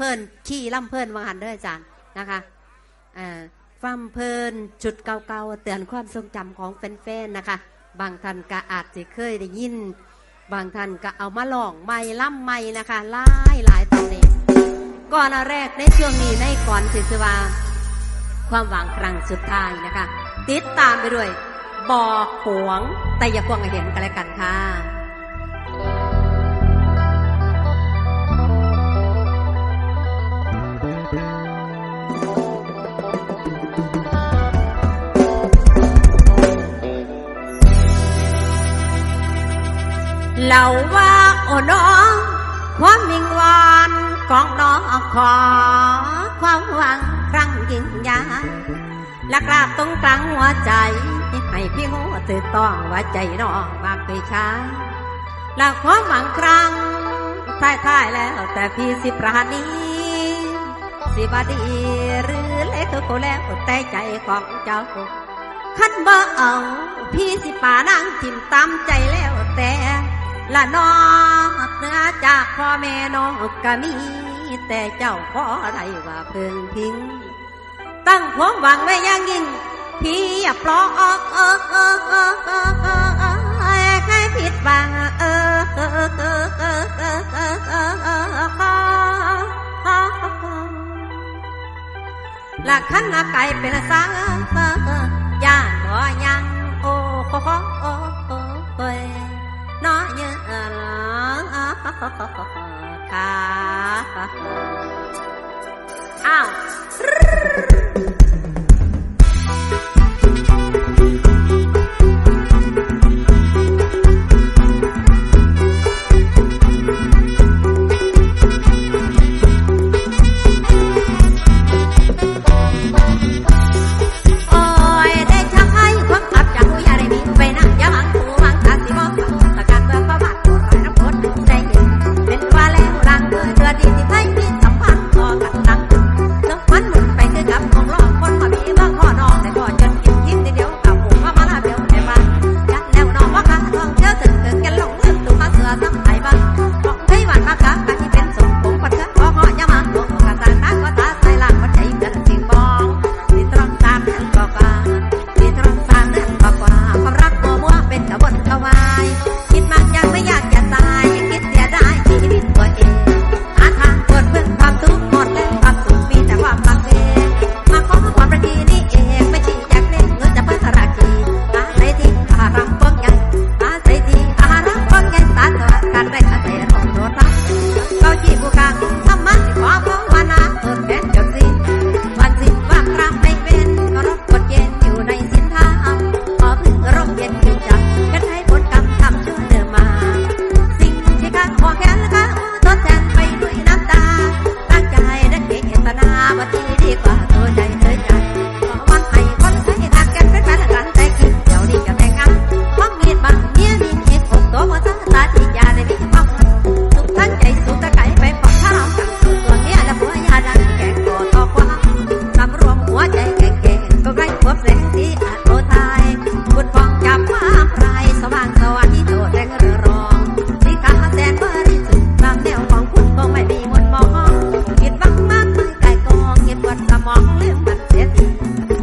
พิ่นขี้ล่ำเพิ่นวางหันเด้ออาจารย์นะคะอ่าฟัมเพิ่นจุดเก่าๆเตือนความทรงจำของแฟนๆนะคะ บางท่านก็อาจจะเคยได้ยิน บางท่านก็เอามาลองใหม่ล่ำใหม่นะคะหลายหลายตอนนี้ก่อนอันแรกในช่วงนี้ในก่อนสิสวาความหวังครั้งสุดท้ายนะคะ ติดตามไปด้วยบอกหวงแต่อย่าควงเห็นกันแล้วกันค่ะ เราว่าโอ้น้องความมิงวานของน้องขอความหวังครั้งยิ่งใหญ่และกราบตรงกลางหัวใจให้พี่หัวตื่นต้องว่าใจน้องมากไปช้าและความหวังครั้งท้ายๆแล้วแต่พี่สิปราณีสิบดีหรือเล็กก็แล้วแต่ใจของเจ้าขันบ่เอาพี่สิป่านางทิมตามใจแล้วแต่ ละนองเนื้อจากพ่อแม่น้องก็มี แต่เจ้าขอได้ว่าเพิ่งทิ้ง ตั้งความหวังไว้ยังยิ่งพี่อย่าปลอกเออเออเออเออเออเออเออให้ผิดบังเออเออเออเออเออเออเออเออขอละขันละไก่เป็นสาย่านบ่ยังโอ้โหโอ้ Out. Let's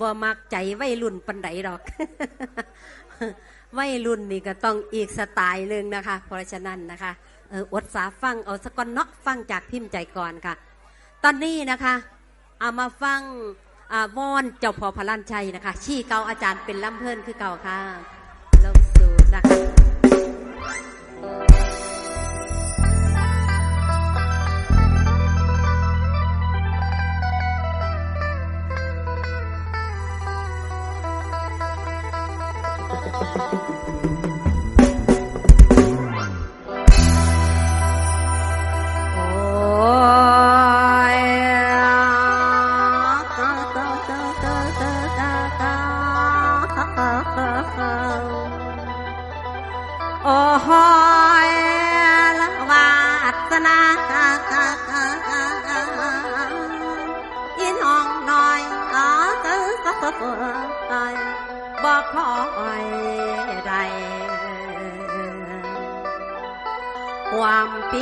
บ่มักใจวัยรุ่นปันไดดอกวัยรุ่นนี่ก็ต้องอีกสไตล์หนึ่งนะคะ เพราะฉะนั้นนะคะเอออดสาฟังเอาสกอนเนาะฟังจากพิมพ์ใจก่อนค่ะ ตอนนี้นะคะเอามาฟังอาวอนเจ้าพอพลันชัยนะคะ ชี้เก่าอาจารย์เป็นลำเพิ่นคือเก่าค่ะลงสู่นะคะ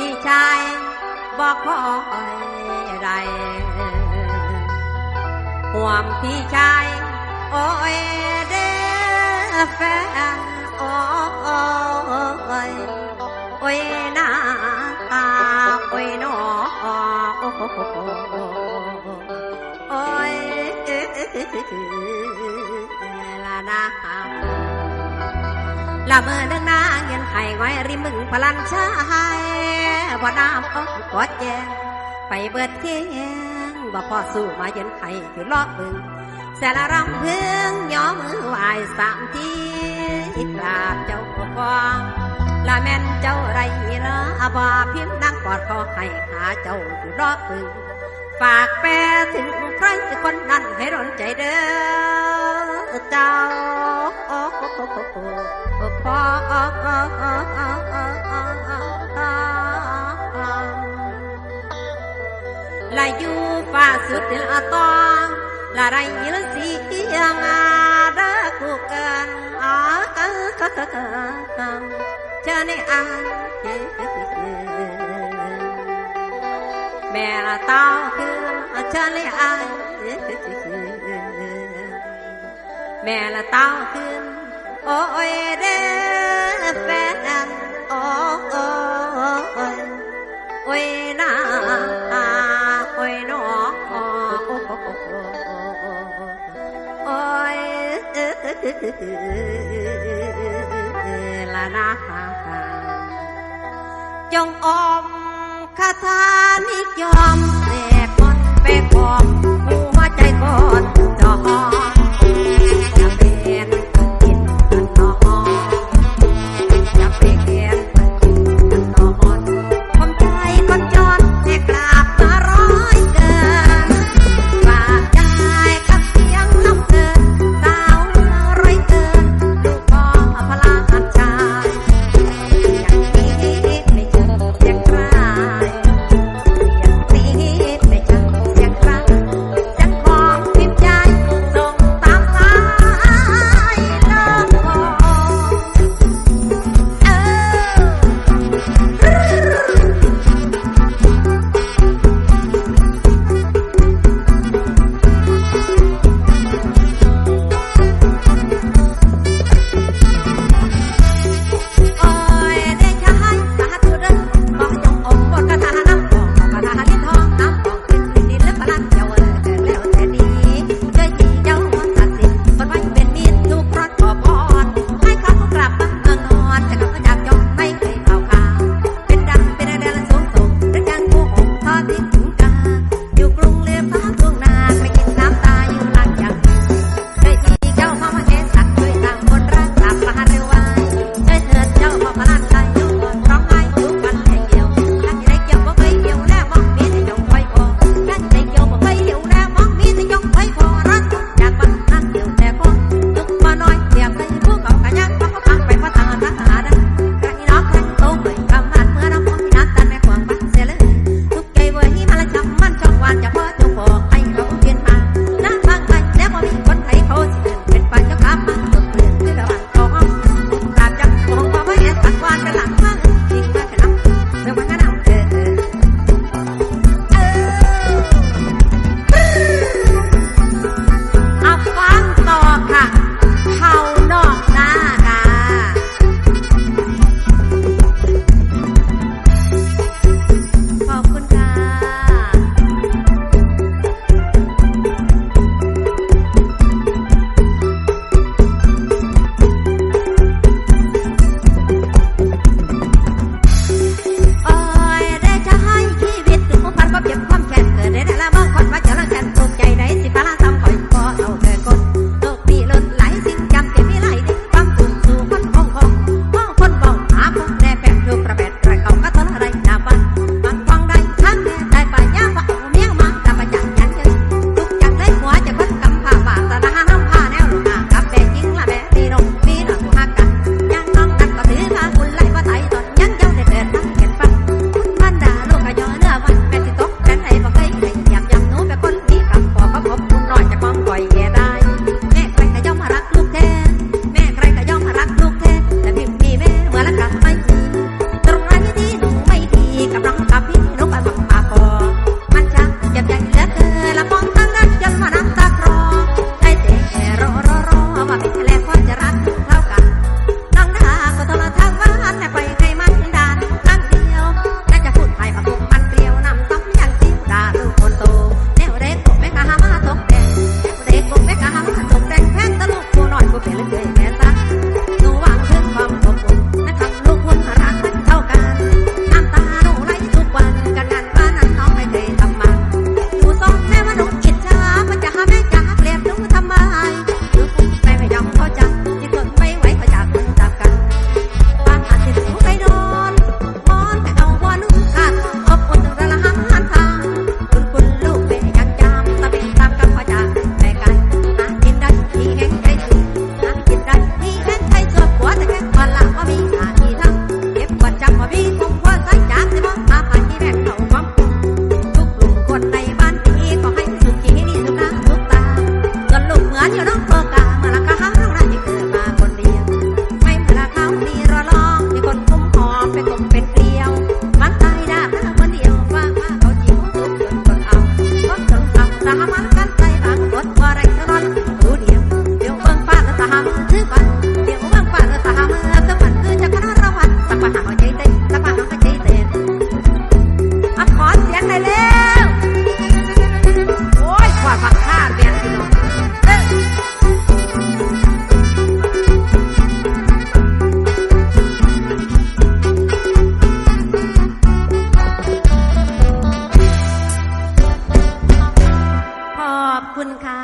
พี่ชายบอกคอยไรความพี่ชาย โอ้ยเด้อแฟนโอ้ยโอ้ยหน้าตาโอ้ยนอโอ้ยลานา ละเมื่อเดินนาเงินไข่ไว้ริมมึงพลันชายว่น้ำอ้อกอดแยงไปเบิดเที่ยงบ่พอสู้มาเย็นไข่อยู่รอบบึงแสละรำเพื่องย้อมือไหวสามทีกราบเจ้าฟองละแม่นเจ้าไรละบ่พิมพ์นั่งกอดคอให้หาเจ้าอยู่รอบบึงฝากแปลถึงใครคนนั้นให้ร้อนใจเด้อเจ้าโอ้โอ้ โอ้โอ้โอ้พ่อลายอยู่ฝ่าสุดละตองละไรละสีเอียงอา โอ้ยเด้อแฟนโอ้โอ้โอ้ยโอ้ยนาโอ้ยนอโอ้โอ้ยละนาจงอมคาถานิยมเสกมนไปกอม ค่ะ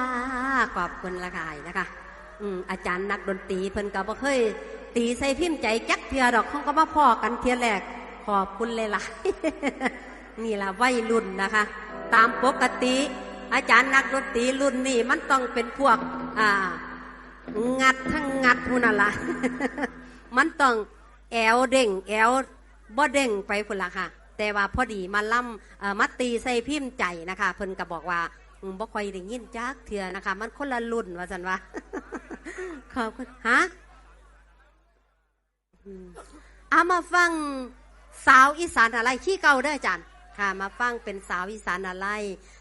ขอบคุณละกายนะคะอืมอาจารย์นักดนตรีเพิ่นก็บ่เคย ตีใส่พิมพ์ใจจักเทือดอกเขาก็มาพ่อกันเทียแรกขอบคุณเลยล่ะนี่ล่ะวัยรุ่นนะคะ ตามปกติ อาจารย์นักดนตรีรุ่นนี้มันต้องเป็นพวก อ่า งัดทั้งงัดพูนน่ะล่ะมันต้องแอวเด้งแอวบ่เด้งไปพุ่นละค่ะ แต่ว่าพอดีมาล่ำมาตีใส่พิมพ์ใจนะคะ เพิ่นก็บอกว่า บ่ค่อยได้ยินจักเถื่อนะคะ มันคนละรุ่นว่าสันว่าขอบคุณฮะเอามาฟังสาวอีสานอะไรขี้เก่าเด้ออาจารย์ค่ะ มาฟังเป็นสาวอีสานอะไร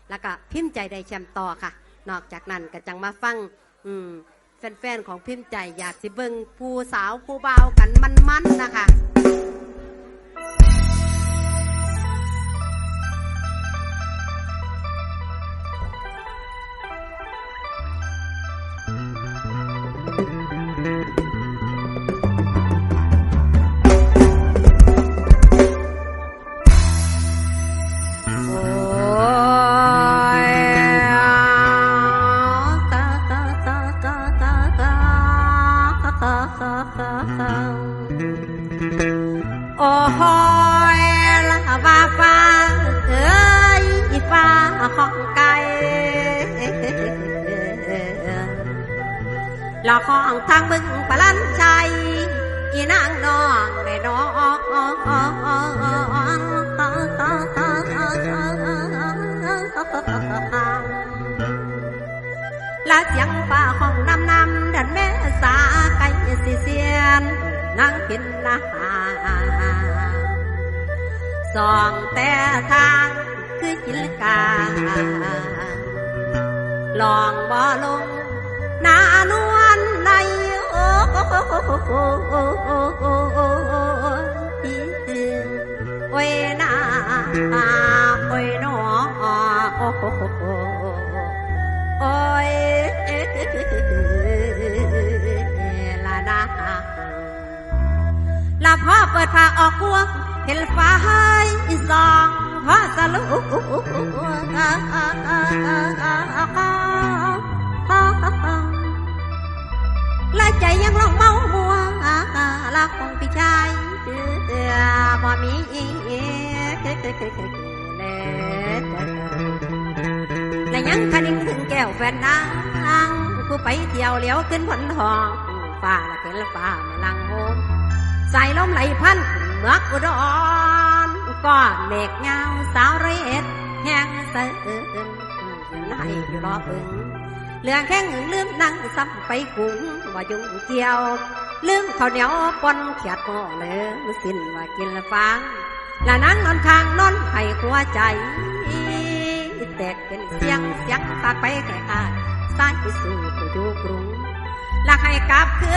แล้วก็พิมพ์ใจได้แชมป์ต่อค่ะ นอกจากนั้นก็จังมาฟัง อืมแฟนๆของพิมพ์ใจอยากสิเบิงผู้สาวผู้เบากันมันๆนะคะ ละของทางบึงปลันใจอีนางนองได้น้องละเสียงฟ้าของน้ำน้ำดันแม่สาไก่สิเสียนนางกินนาสองแต่ทางคือจิลกาลองบ่ลงน้านว hay quê na quê nó ôi là đã là พ่อเปิดผ้าออกกวงเห็นฟ้าให้ซองพ่อสลุก ใจยังลองเมามัวลักของพี่ชายบ่มีและยังคันถึงแก้วแฟนนางกูไปเที่ยวเลี้ยวขึ้นผลทองฟ้าละเห็นละฟ้ามาลังโฮมใส่ลมไหลพันเมือกอุดรก้อนเมฆเงาสาวเรศแห้งเสือนให้อยู่รอพึง เรื่องแข้งลืมนั่งซ้ำไปกุ้งว่ายุ่งเกี่ยวลืมข้าวเหนียวปนเขียดห่อเลือสิ้นว่ากินละฟังและนั่งนอนข้างนอนให้หัวใจแตกเป็นเสียงเสียงปาไปแค่ขาดสายไปสู่ผู้อยู่กรุงและให้กลับคื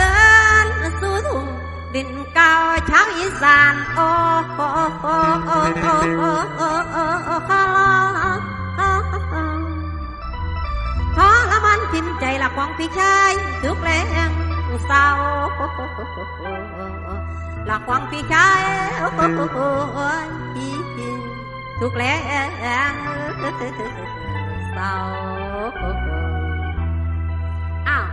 นสู่ทุ่งดินเก่าชาวอีสานโอ้โอ้โอ้โอ้โอ้โอ้โอ้ โอ้โอ้ทรมานทิมใจละของพี่ชายทุกแรงหลักวังพี่ชายทุกแล้วเศร้าอ้าว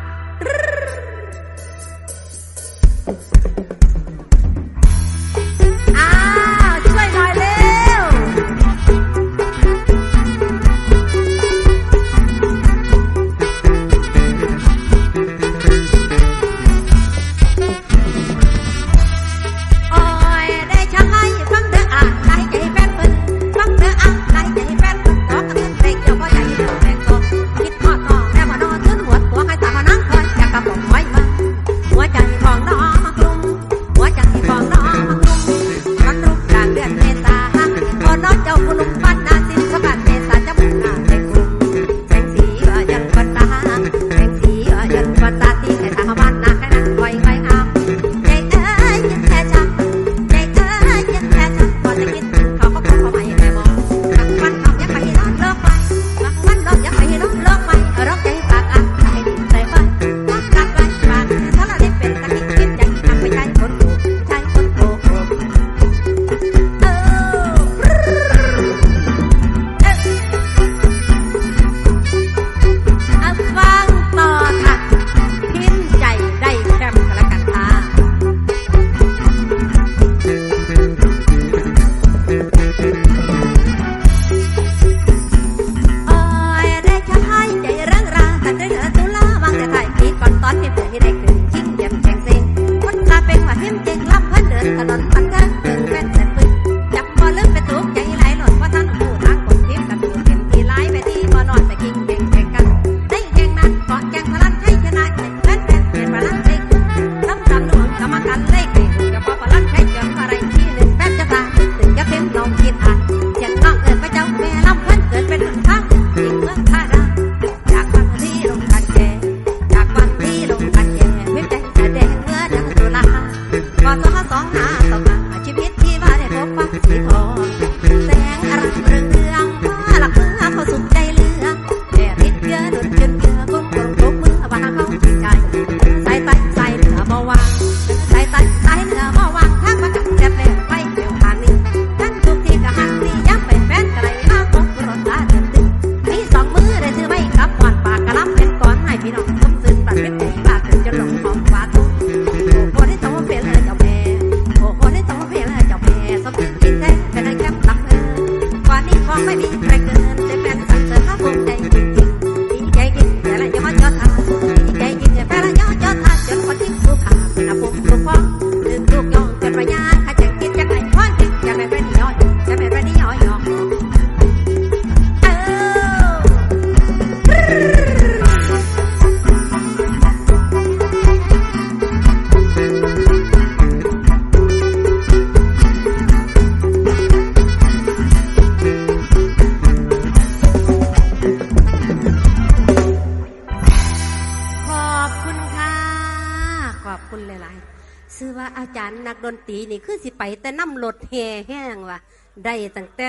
ปีนี่คือสิไปแต่น้ำรถแห่แห้งว่ะได้ตั้งแต่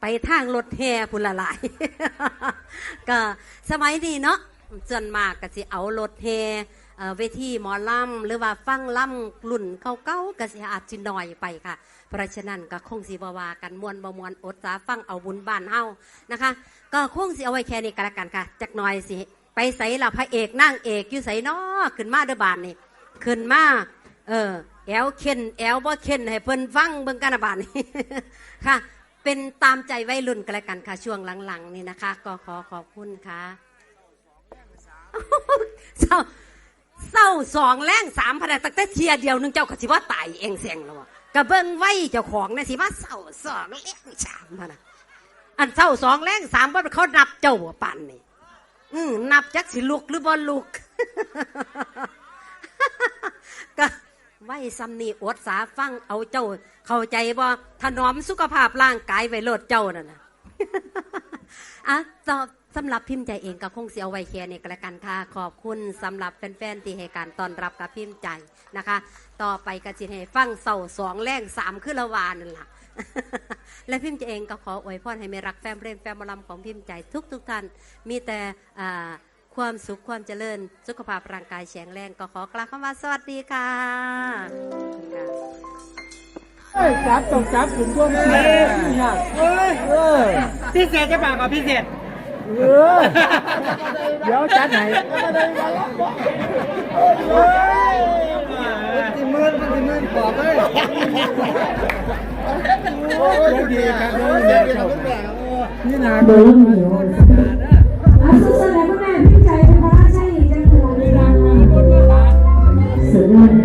ไปทางรถแห่พุ่นละหลาย ก็สมัยนี้เนาะส่วนมากก็สิเอารถแห่เอ่อเวทีหมอลำหรือว่าฟังลำรุ่นเก่าๆก็สิอาจสิน้อยไปค่ะ เพราะฉะนั้นก็คงสิบวากันมวนบมวนอดสาฟังเอาบุญบ้านเฮานะคะ ก็คงสิเอาไว้แค่นี้ก็แล้วกันค่ะจักหน่อยสิไปใส่ละพระเอกนั่งเอกอยู่ใส่นอขึ้นมาเด้อบานนี่ขึ้นมาเออ แอลเข็นแอลบ่เข็นให้เพิ่นฟังเบิ่งกันบานนี่ค่ะ เป็นตามใจวัยรุ่นกันแล้วกันค่ะ ช่วงหลังๆ นี่นะคะ ก็ขอขอบคุณค่ะเศร้าเศร้าสองแรงสามพนักตั้งแต่เทียเดียวนึงเจ้าก็สิว่าตายเองเสียงแล้วอะกะเบิ่งไว้เจ้าของนะสิว่าเศร้าสองแรงสามพนักอันเศร้าสองแรงสามว่าเขานับเจ้าปั่นนี่อืนับจักสิลุกหรือบ่ลุกก็ ไว้ซ้ำนี่อดสาฟังเอาเจ้า เข้าใจบ่ถนอมสุขภาพร่างกายไว้โลดเจ้านั่นนะอะต่อสำหรับพิมพ์ใจเองก็คงเสียไว้แค่นี้ก็แล้วกันค่ะ ขอบคุณสำหรับแฟนๆที่ให้การต้อนรับกับพิมพ์ใจนะคะ ต่อไปก็จิให้ฟังเสาสองแรงสามคือละวานั่นแหละและพิมพ์ใจเองก็ขออวยพรให้ไม่รักแฟนเพลงแฟนหมอลำของพิมพ์ใจทุกๆท่าน มีแต่อ่า ความสุขความเจริญ สุขภาพร่างกายแข็งแรงก็ขอกล่าวคำว่าสวัสดีค่ะเอ้ยจับต้องจับถึงตัวมันเองนะเอ้ยพิเศษจะปากกับพิเศษเดี๋ยวจัดไหนติมือนติมือนปอบเลยโอ้ยดีครับนี่นาดู啊，是怎样